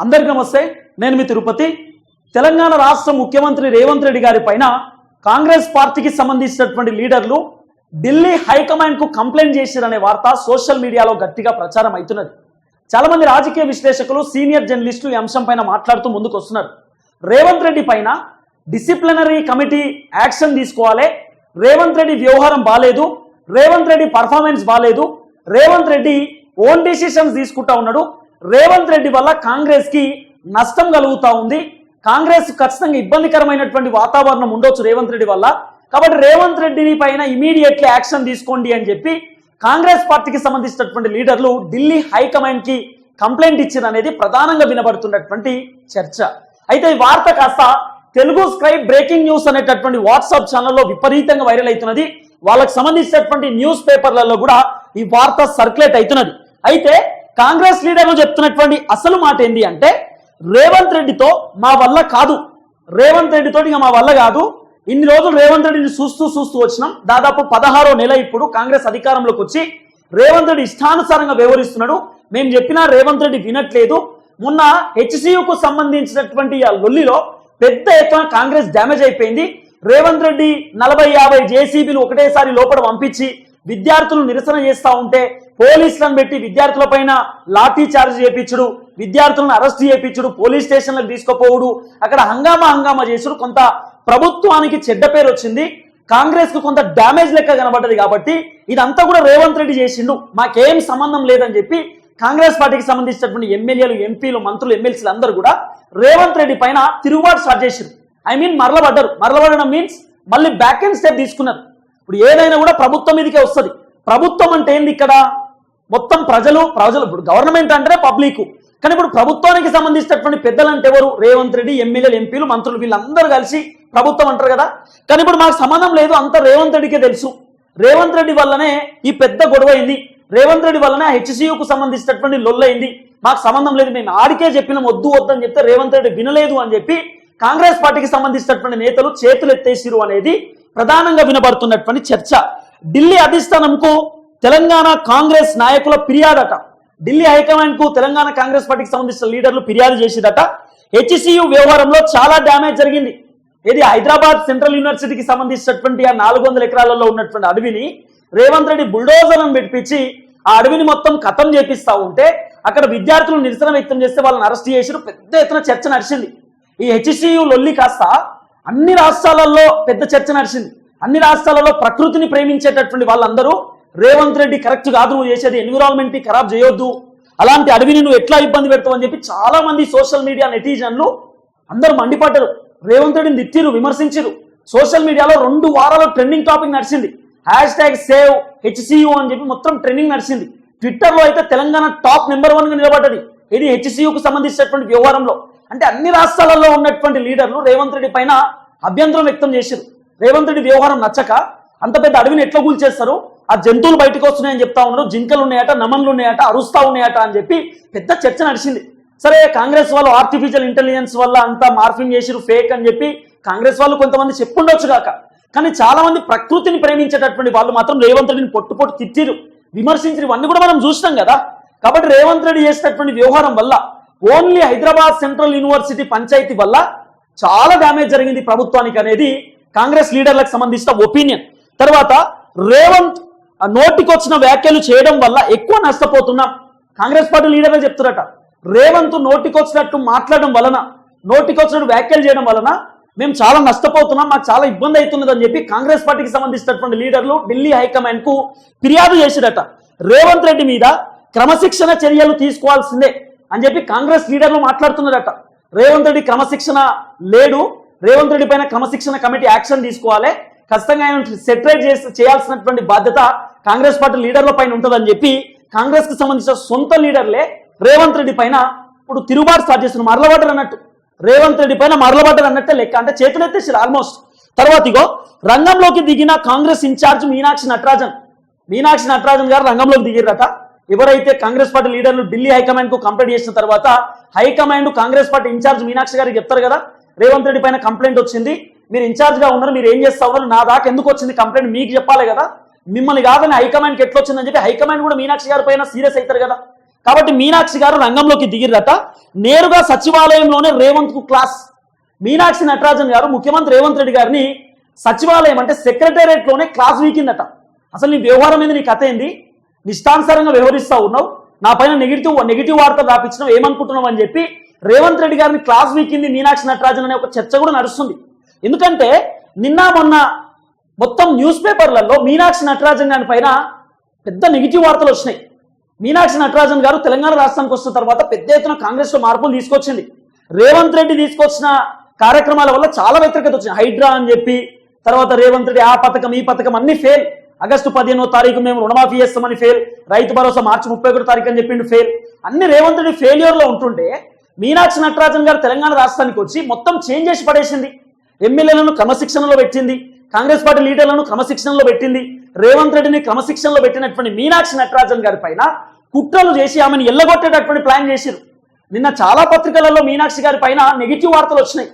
అందరికీ నమస్తే నేను మీ తిరుపతి. తెలంగాణ రాష్ట్ర ముఖ్యమంత్రి రేవంత్ రెడ్డి గారి పైన కాంగ్రెస్ పార్టీకి సంబంధించినటువంటి లీడర్లు ఢిల్లీ హైకమాండ్కు కంప్లైంట్ చేశారనే వార్త సోషల్ మీడియాలో గట్టిగా ప్రచారం అవుతున్నది. చాలా మంది రాజకీయ విశ్లేషకులు సీనియర్ జర్నలిస్టులు ఈ అంశం పైన మాట్లాడుతూ ముందుకు వస్తున్నారు రేవంత్ రెడ్డి పైన డిసిప్లినరీ కమిటీ యాక్షన్ తీసుకోవాలి. రేవంత్ రెడ్డి వ్యవహారం బాగాలేదు రేవంత్ రెడ్డి పర్ఫార్మెన్స్ బాగాలేదు రేవంత్ రెడ్డి ఓన్ డిసిషన్స్ తీసుకుంటా ఉన్నాడు. రేవంత్ రెడ్డి వల్ల కాంగ్రెస్కి నష్టం కలుగుతా ఉంది. కాంగ్రెస్ ఖచ్చితంగా ఇబ్బందికరమైనటువంటి వాతావరణం ఉండొచ్చు రేవంత్ రెడ్డి వల్ల. కాబట్టి రేవంత్ రెడ్డిని పైన ఇమీడియట్లీ యాక్షన్ తీసుకోండి అని చెప్పి కాంగ్రెస్ పార్టీకి సంబంధించినటువంటి లీడర్లు ఢిల్లీ హైకమాండ్కి కంప్లైంట్ ఇచ్చింది అనేది ప్రధానంగా వినబడుతున్నటువంటి చర్చ. అయితే ఈ వార్త కాస్త తెలుగు స్క్రైబ్ బ్రేకింగ్ న్యూస్ అనేటటువంటి వాట్సాప్ ఛానల్లో విపరీతంగా వైరల్ అవుతున్నది. వాళ్ళకి సంబంధించినటువంటి న్యూస్ పేపర్లలో కూడా ఈ వార్త సర్క్యులేట్ అవుతున్నది. అయితే కాంగ్రెస్ లీడర్లు చెప్తున్నటువంటి అసలు మాట ఏంటి అంటే రేవంత్ రెడ్డితో మా వల్ల కాదు. రేవంత్ రెడ్డితో ఇక మా వల్ల కాదు. ఇన్ని రోజులు రేవంత్ రెడ్డిని చూస్తూ చూస్తూ వచ్చినాం. దాదాపు పదహారో నెల ఇప్పుడు కాంగ్రెస్ అధికారంలోకి వచ్చి రేవంత్ రెడ్డి ఇష్టానుసారంగా వ్యవహరిస్తున్నాడు. మేము చెప్పినా రేవంత్ రెడ్డి వినట్లేదు. మొన్న హెచ్సియుకు సంబంధించినటువంటి ఆ లొల్లిలో పెద్ద ఎత్తున కాంగ్రెస్ డ్యామేజ్ అయిపోయింది. రేవంత్ రెడ్డి నలభై యాభై జేసీబీలు ఒకటేసారి లోపల పంపించి విద్యార్థులు నిరసన చేస్తూ ఉంటే పోలీసులను పెట్టి విద్యార్థుల పైన లాఠీ చార్జ్ చేపించుడు విద్యార్థులను అరెస్ట్ చేయించుడు పోలీస్ స్టేషన్లకు తీసుకుపోవుడు. అక్కడ హంగామా హంగామా చేసుడు. కొంత ప్రభుత్వానికి చెడ్డ పేరు వచ్చింది. కాంగ్రెస్కు కొంత డ్యామేజ్ లెక్క కనబడ్డది కాబట్టి ఇదంతా కూడా రేవంత్ రెడ్డి చేసిండు. మాకేం సంబంధం లేదని చెప్పి కాంగ్రెస్ పార్టీకి సంబంధించినటువంటి ఎమ్మెల్యేలు ఎంపీలు మంత్రులు ఎమ్మెల్సీలు అందరూ కూడా రేవంత్ రెడ్డి పైన తిరుగుబాటు స్టార్ట్ చేసిండు ఐ మీన్ మరలబడ్డారు. మరలబడడం మీన్స్ మళ్ళీ బ్యాక్ అండ్ స్టెప్ తీసుకున్నారు. ఇప్పుడు ఏదైనా కూడా ప్రభుత్వం మీదకే వస్తుంది. ప్రభుత్వం అంటే ఏంది ఇక్కడ? మొత్తం ప్రజలు ప్రజలు ఇప్పుడు గవర్నమెంట్ అంటేనే పబ్లిక్ కానీ ఇప్పుడు ప్రభుత్వానికి సంబంధించినటువంటి పెద్దలు అంటే ఎవరు? రేవంత్ రెడ్డి ఎమ్మెల్యేలు ఎంపీలు మంత్రులు వీళ్ళందరూ కలిసి ప్రభుత్వం అంటారు కదా? కానీ ఇప్పుడు మాకు సంబంధం లేదు అంత రేవంత్ రెడ్డికే తెలుసు. రేవంత్ రెడ్డి వల్లనే ఈ పెద్ద గొడవ అయింది. రేవంత్ రెడ్డి వల్లనే హెచ్సియుకు సంబంధించినటువంటి లొల్లైంది మాకు సంబంధం లేదు మేము ఆడికే చెప్పిన వద్దు వద్దు అని చెప్తే రేవంత్ రెడ్డి వినలేదు అని చెప్పి కాంగ్రెస్ పార్టీకి సంబంధించినటువంటి నేతలు చేతులు ఎత్తేసిరు అనేది ప్రధానంగా వినబడుతున్నటువంటి చర్చ. ఢిల్లీ అధిష్టానంకు తెలంగాణ కాంగ్రెస్ నాయకుల ఫిర్యాదట. ఢిల్లీ హైకమాండ్కు తెలంగాణ కాంగ్రెస్ పార్టీకి సంబంధించిన లీడర్లు ఫిర్యాదు చేసేదట హెచ్సియు వ్యవహారంలో చాలా డ్యామేజ్ జరిగింది. ఇది హైదరాబాద్ సెంట్రల్ యూనివర్సిటీకి సంబంధించినటువంటి ఆ నాలుగు వందల ఎకరాలలో ఉన్నటువంటి అడవిని రేవంత్ రెడ్డి బుల్డోజర్లను పెట్టించి ఆ అడవిని మొత్తం ఖతం చేపిస్తా ఉంటే అక్కడ విద్యార్థులు నిరసన వ్యక్తం చేస్తే వాళ్ళని అరెస్ట్ చేసి పెద్ద ఎత్తున చర్చ నడిచింది. ఈ హెచ్సియు లొల్లి కాస్త అన్ని రాష్ట్రాలలో పెద్ద చర్చ నడిచింది. అన్ని రాష్ట్రాలలో ప్రకృతిని ప్రేమించేటటువంటి వాళ్ళందరూ రేవంత్ రెడ్డి కరెక్ట్ కాదు నువ్వు చేసేది ఎన్విరాన్మెంట్ ఖరాబ్ చేయొద్దు. అలాంటి అడవిని నువ్వు ఎట్లా ఇబ్బంది పెడతావు అని చెప్పి చాలా మంది సోషల్ మీడియా నెటిజన్లు అందరూ మండిపడ్డారు. రేవంత్ రెడ్డిని తిట్టిరు విమర్శించిరు సోషల్ మీడియాలో రెండు వారాలు ట్రెండింగ్ టాపిక్ నడిచింది. హ్యాష్ ట్యాగ్ సేవ్ హెచ్సియు అని చెప్పి మొత్తం ట్రెండింగ్ నడిచింది. ట్విట్టర్లో అయితే తెలంగాణ టాప్ నెంబర్ వన్గా నిలబడ్డది. ఇది హెచ్సియుకు సంబంధించినటువంటి వ్యవహారంలో. అంటే అన్ని రాష్ట్రాలలో ఉన్నటువంటి లీడర్లు రేవంత్ రెడ్డి పైన అభ్యంతరం వ్యక్తం చేశారు రేవంత్ రెడ్డి వ్యవహారం నచ్చక అంత పెద్ద అడవిని ఎట్లా కూల్చేస్తారు? ఆ జంతువులు బయటకు వస్తున్నాయని చెప్తా ఉన్నారు జింకలు ఉన్నాయట నమన్లు ఉన్నాయట అరుస్తా ఉన్నాయట అని చెప్పి పెద్ద చర్చ నడిచింది. సరే కాంగ్రెస్ వాళ్ళు ఆర్టిఫిషియల్ ఇంటెలిజెన్స్ వల్ల అంతా మార్ఫింగ్ చేసిరు ఫేక్ అని చెప్పి కాంగ్రెస్ వాళ్ళు కొంతమంది చెప్పుండొచ్చు కాక. కానీ చాలా మంది ప్రకృతిని ప్రేమించేటటువంటి వాళ్ళు మాత్రం రేవంత్ రెడ్డిని పొట్టు పొట్టు తిట్టిరు విమర్శించిరు ఇవన్నీ కూడా మనం చూసినాం కదా. కాబట్టి రేవంత్ రెడ్డి చేసినటువంటి వ్యవహారం వల్ల only Hyderabad central university panchayat వల్ల చాలా డ్యామేజ్ జరిగింది ప్రభుత్వానికి అనేది కాంగ్రెస్ లీడర్లకు సంబంధించిన ఒపీనియన్. తర్వాత రేవంత్ నోటికొచ్చిన వ్యాఖ్యలు చేయడం వల్ల ఎక్కువ నష్టపోతున్నాం కాంగ్రెస్ పార్టీ లీడర్లు చెప్తున్నట రేవంత్ నోటికొచ్చినట్టు మాట్లాడడం వలన నోటికొచ్చినట్టు వ్యాఖ్యలు చేయడం వలన మేము చాలా నష్టపోతున్నాం మాకు చాలా ఇబ్బంది అవుతున్నది అని చెప్పి కాంగ్రెస్ పార్టీకి సంబంధించినటువంటి లీడర్లు ఢిల్లీ హైకమాండ్కు ఫిర్యాదు చేసిరట రేవంత్ రెడ్డి మీద క్రమశిక్షణ చర్యలు తీసుకోవాల్సిందే అని చెప్పి కాంగ్రెస్ లీడర్లు మాట్లాడుతున్నారట. రేవంత్ రెడ్డి క్రమశిక్షణ లేడు రేవంత్ రెడ్డి పైన క్రమశిక్షణ కమిటీ యాక్షన్ తీసుకోవాలి ఖచ్చితంగా ఆయన సెటరేట్ చేసి చేయాల్సినటువంటి బాధ్యత కాంగ్రెస్ పార్టీ లీడర్ల పైన ఉంటుందని చెప్పి కాంగ్రెస్కి సంబంధించిన సొంత లీడర్లే రేవంత్ రెడ్డి పైన ఇప్పుడు తిరుగుబాటు స్టార్ట్ చేస్తున్నారు. మరలబడ్డలు అన్నట్టు. రేవంత్ రెడ్డి పైన మరలబడ్డలు అన్నట్టే లెక్క. అంటే చేతులెత్తేసారు ఆల్మోస్ట్. తర్వాత ఇగో రంగంలోకి దిగిన కాంగ్రెస్ ఇన్ఛార్జ్ మీనాక్షి నటరాజన్. మీనాక్షి నటరాజన్ గారు రంగంలోకి దిగిరట ఎవరైతే కాంగ్రెస్ పార్టీ లీడర్లు ఢిల్లీ హైకమాండ్కు కంప్లైంట్ చేసిన తర్వాత high command Congress party in-charge Meenakshi గారికి చెప్తారు కదా రేవంత్ రెడ్డి పైన కంప్లైంట్ వచ్చింది. మీరు ఇన్ఛార్జ్గా ఉన్నారు మీరు ఏం చేస్తావు నా దాకా ఎందుకు వచ్చింది కంప్లైంట్ మీకు చెప్పాలి కదా? మిమ్మల్ని కాదని హైకమాండ్కి ఎట్లా వచ్చిందని చెప్పి హైకమాండ్ కూడా మీనాక్షి గారి పైన సీరియస్ అవుతారు కదా? కాబట్టి మీనాక్షి గారు రంగంలోకి దిగిరట నేరుగా సచివాలయంలోనే రేవంత్కు క్లాస్. మీనాక్షి నటరాజన్ గారు ముఖ్యమంత్రి రేవంత్ రెడ్డి గారిని సచివాలయం అంటే సెక్రటేరియట్లోనే క్లాస్ వీకిందట. అసలు నీ వ్యవహారం మీద నీ కథ ఏంది? నిష్టానుసారంగా వ్యవహరిస్తా ఉన్నావు. నా పైన నెగిటివ్ నెగిటివ్ వార్తలు రాపించినావు ఏమనుకుంటున్నావు అని చెప్పి రేవంత్ రెడ్డి గారిని క్లాస్ వీకింది మీనాక్షి నటరాజన్ అనే ఒక చర్చ కూడా నడుస్తుంది. ఎందుకంటే నిన్న మొన్న మొత్తం న్యూస్ పేపర్లలో మీనాక్షి నటరాజన్ గారి పైన పెద్ద నెగిటివ్ వార్తలు వచ్చినాయి. మీనాక్షి నటరాజన్ గారు తెలంగాణ రాష్ట్రానికి వచ్చిన తర్వాత పెద్ద ఎత్తున కాంగ్రెస్లో మార్పులు తీసుకొచ్చింది. రేవంత్ రెడ్డి తీసుకొచ్చిన కార్యక్రమాల వల్ల చాలా వ్యతిరేకత వచ్చింది. హైడ్రా అని చెప్పి తర్వాత రేవంత్ రెడ్డి ఆ పథకం ఈ పథకం అన్ని ఫెయిల్ ఆగస్టు పదిహేనో తారీఖు మేము రుణమాఫీ చేస్తామని ఫెయిల్ రైతు భరోసా మార్చి ముప్పై ఒకటో తారీఖు అని చెప్పిండు ఫెయిల్ అన్ని రేవంత్ రెడ్డి ఫెయిల్యూర్లో ఉంటుంటే మీనాక్షి నటరాజన్ గారు తెలంగాణ రాష్ట్రానికి వచ్చి మొత్తం చేంజ్ చేసి పడేసింది. ఎమ్మెల్యేలను క్రమశిక్షణలో పెట్టింది కాంగ్రెస్ పార్టీ లీడర్లను క్రమశిక్షణలో పెట్టింది రేవంత్ రెడ్డిని క్రమశిక్షణలో పెట్టినటువంటి మీనాక్షి నటరాజన్ గారి పైన కుట్రలు చేసి ఆమెను ఎల్లగొట్టేటటువంటి ప్లాన్ చేసిరు నిన్న చాలా పత్రికలలో మీనాక్షి గారి పైన నెగిటివ్ వార్తలు వచ్చినాయి.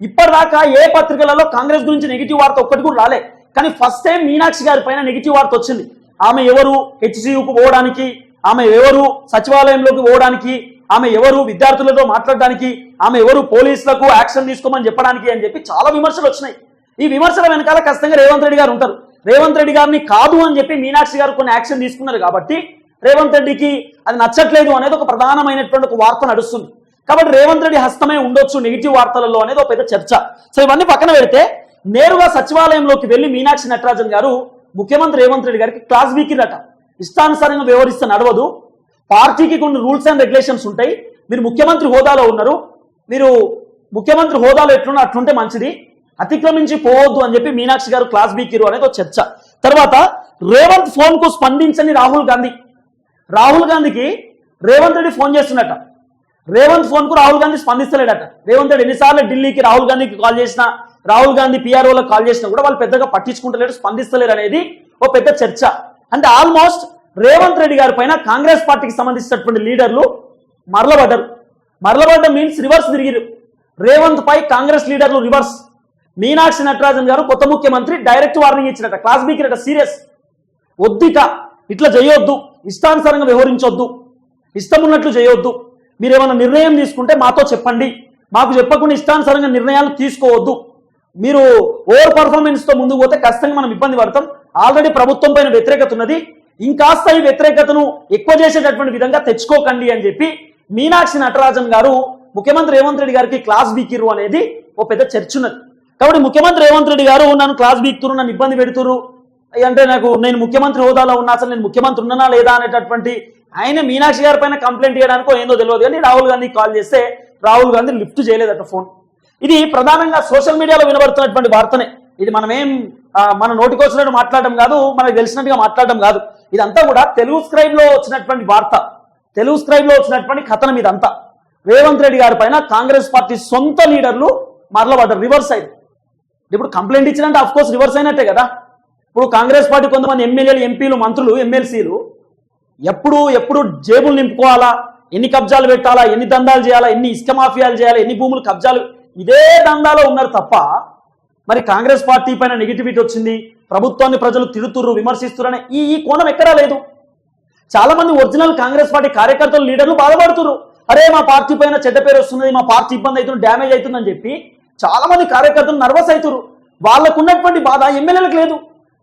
ఇప్పటిదాకా ఏ పత్రికలలో కాంగ్రెస్ గురించి నెగిటివ్ వార్త ఒక్కటి కూడా రాలే. కానీ ఫస్ట్ టైం మీనాక్షి గారి పైన నెగిటివ్ వార్త వచ్చింది. ఆమె ఎవరు హెచ్సియుకు పోవడానికి ఆమె ఎవరు సచివాలయంలోకి పోవడానికి ఆమె ఎవరు విద్యార్థులతో మాట్లాడడానికి ఆమె ఎవరు పోలీసులకు యాక్షన్ తీసుకోమని చెప్పడానికి అని చెప్పి చాలా విమర్శలు వచ్చినాయి. ఈ విమర్శల వెనకాల ఖచ్చితంగా రేవంత్ రెడ్డి గారు ఉంటారు. రేవంత్ రెడ్డి గారిని కాదు అని చెప్పి మీనాక్షి గారు కొన్ని యాక్షన్ తీసుకున్నారు కాబట్టి రేవంత్ రెడ్డికి అది నచ్చట్లేదు అనేది ఒక ప్రధానమైనటువంటి ఒక వార్త నడుస్తుంది. కాబట్టి రేవంత్ రెడ్డి హస్తమే ఉండొచ్చు నెగిటివ్ వార్తలలో అనేది ఒక పెద్ద చర్చ. సో ఇవన్నీ పక్కన పెడితే నేరుగా సచివాలయంలోకి వెళ్ళి మీనాక్షి నటరాజన్ గారు ముఖ్యమంత్రి రేవంత్ రెడ్డి గారికి క్లాస్ వీకిరట ఇష్టానుసారంగా వ్యవహరిస్తే నడవదు. పార్టీకి కొన్ని రూల్స్ అండ్ రెగ్యులేషన్స్ ఉంటాయి. మీరు ముఖ్యమంత్రి హోదాలో ఉన్నారు. మీరు ముఖ్యమంత్రి హోదాలో ఎట్లున్నా అట్లుంటే మంచిది. అతిక్రమించి పోవద్దు అని చెప్పి మీనాక్షి గారు క్లాస్ బీకిరు అనేది ఒక చర్చ. తర్వాత రేవంత్ ఫోన్కు స్పందించని రాహుల్ గాంధీ. రాహుల్ గాంధీకి రేవంత్ రెడ్డి ఫోన్ చేస్తున్నట. రేవంత్ ఫోన్కు రాహుల్ గాంధీ స్పందిస్తలేడట. రేవంత్ రెడ్డి ఎన్నిసార్లు ఢిల్లీకి రాహుల్ గాంధీకి కాల్ చేసినా రాహుల్ గాంధీ పిఆర్ఓలకు కాల్ చేసినా కూడా వాళ్ళు పెద్దగా పట్టించుకుంటలేరు స్పందిస్తలేరు అనేది ఓ పెద్ద చర్చ. అంటే ఆల్మోస్ట్ రేవంత్ రెడ్డి గారి పైన కాంగ్రెస్ పార్టీకి సంబంధించినటువంటి లీడర్లు మరలబడ్డరు. మరలబడ్డ మీన్స్ రివర్స్ తిరిగిరు రేవంత్ పై కాంగ్రెస్ లీడర్లు రివర్స్ మీనాక్షి నటరాజన్ గారు కొత్త ముఖ్యమంత్రి డైరెక్ట్ వార్నింగ్ ఇచ్చినట. క్లాస్ బీకిరట సీరియస్ వద్దిక ఇట్లా చేయొద్దు. ఇష్టానుసారంగా వ్యవహరించొద్దు. ఇష్టం ఉన్నట్లు చేయొద్దు. మీరు ఏమైనా నిర్ణయం తీసుకుంటే మాతో చెప్పండి. మాకు చెప్పకుండా ఇష్టానుసారంగా నిర్ణయాలు తీసుకోవద్దు. మీరు ఓవర్ పర్ఫార్మెన్స్తో ముందుకు పోతే ఖచ్చితంగా మనం ఇబ్బంది పడతాం. ఆల్రెడీ ప్రభుత్వం పైన వ్యతిరేకత ఉన్నది. ఇంకాస్త ఈ వ్యతిరేకతను ఎక్కువ చేసేటటువంటి విధంగా తెచ్చుకోకండి అని చెప్పి మీనాక్షి నటరాజన్ గారు ముఖ్యమంత్రి రేవంత్ రెడ్డి గారికి క్లాస్ బీకిరు అనేది ఓ పెద్ద చర్చ ఉన్నది. కాబట్టి ముఖ్యమంత్రి రేవంత్ రెడ్డి గారు నన్ను క్లాస్ బీక్తురు నన్ను ఇబ్బంది పెడుతురు అంటే నాకు నేను ముఖ్యమంత్రి హోదాలో ఉన్నా అసలు నేను ముఖ్యమంత్రి ఉన్నానా లేదా అనేటటువంటి ఆయన మీనాక్షి గారి పైన కంప్లైంట్ చేయడానికో ఏందో తెలియదు కానీ రాహుల్ గాంధీ కాల్ చేస్తే రాహుల్ గాంధీ లిఫ్ట్ చేయలేదట ఫోన్. ఇది ప్రధానంగా సోషల్ మీడియాలో వినబడుతున్నటువంటి వార్తనే. ఇది మనమేం మన నోటికి వచ్చినట్టు మాట్లాడడం కాదు మనకు తెలిసినట్టుగా మాట్లాడడం కాదు. ఇదంతా కూడా తెలుగు స్క్రైబ్లో వచ్చినటువంటి వార్త. తెలుగు స్క్రైబ్లో వచ్చినటువంటి కథనం ఇదంతా. రేవంత్ రెడ్డి గారి పైన కాంగ్రెస్ పార్టీ సొంత లీడర్లు మరలబడ్డారు రివర్స్ అయింది. ఇప్పుడు కంప్లైంట్ ఇచ్చినంటే అఫ్ కోర్స్ రివర్స్ అయినట్టే కదా. ఇప్పుడు కాంగ్రెస్ పార్టీ కొంతమంది ఎమ్మెల్యేలు ఎంపీలు మంత్రులు ఎమ్మెల్సీలు ఎప్పుడు ఎప్పుడు జేబులు నింపుకోవాలా? ఎన్ని కబ్జాలు పెట్టాలా? ఎన్ని దందాలు చేయాలా? ఎన్ని ఇసుక మాఫియాలు చేయాలా? ఎన్ని భూములు కబ్జాలు? ఇదే దందాలో ఉన్నారు తప్ప మరి కాంగ్రెస్ పార్టీ పైన నెగిటివిటీ వచ్చింది ప్రభుత్వాన్ని ప్రజలు తిడుతుర్రు విమర్శిస్తురనే ఈ ఈ కోణం ఎక్కడా లేదు. చాలా మంది ఒరిజినల్ కాంగ్రెస్ పార్టీ కార్యకర్తలు లీడర్లు బాధపడుతున్నారు అరే మా పార్టీ పైన చెడ్డ పేరు వస్తున్నది మా పార్టీ ఇబ్బంది అవుతుంది డ్యామేజ్ అవుతుందని చెప్పి చాలా మంది కార్యకర్తలు నర్వస్ అవుతారు వాళ్ళకు ఉన్నటువంటి బాధ ఎమ్మెల్యేలకు లేదు.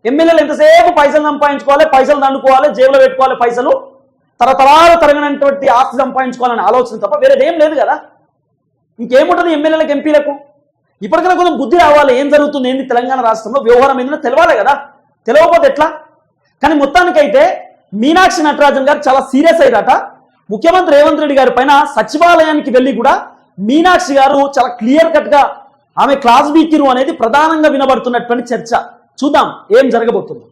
ఎమ్మెల్యేలు ఎంతసేపు పైసలు సంపాదించుకోవాలి పైసలు దండుకోవాలి జేబులో పెట్టుకోవాలి పైసలు? తరతరాలు తరగనటువంటి ఆస్తి సంపాదించుకోవాలనే ఆలోచన తప్ప వేరేదేం లేదు కదా. ఇంకేముంటుంది ఎమ్మెల్యేలకు ఎంపీలకు? ఇప్పటికైనా కొంచెం బుద్ధి రావాలి. ఏం జరుగుతుంది? ఏంది? తెలంగాణ రాష్ట్రంలో వ్యవహారం ఏందో తెలవాలి కదా. తెలియకపోతే ఎట్లా? కానీ మొత్తానికైతే మీనాక్షి నటరాజన్ గారు చాలా సీరియస్ అయ్యారట. ముఖ్యమంత్రి రేవంత్ రెడ్డి గారి పైన సచివాలయానికి వెళ్ళి కూడా మీనాక్షి గారు చాలా క్లియర్ కట్గా ఆమె క్లాస్ బీకిరు అనేది ప్రధానంగా వినబడుతున్నటువంటి చర్చ. చూద్దాం ఏం జరగబోతుందో.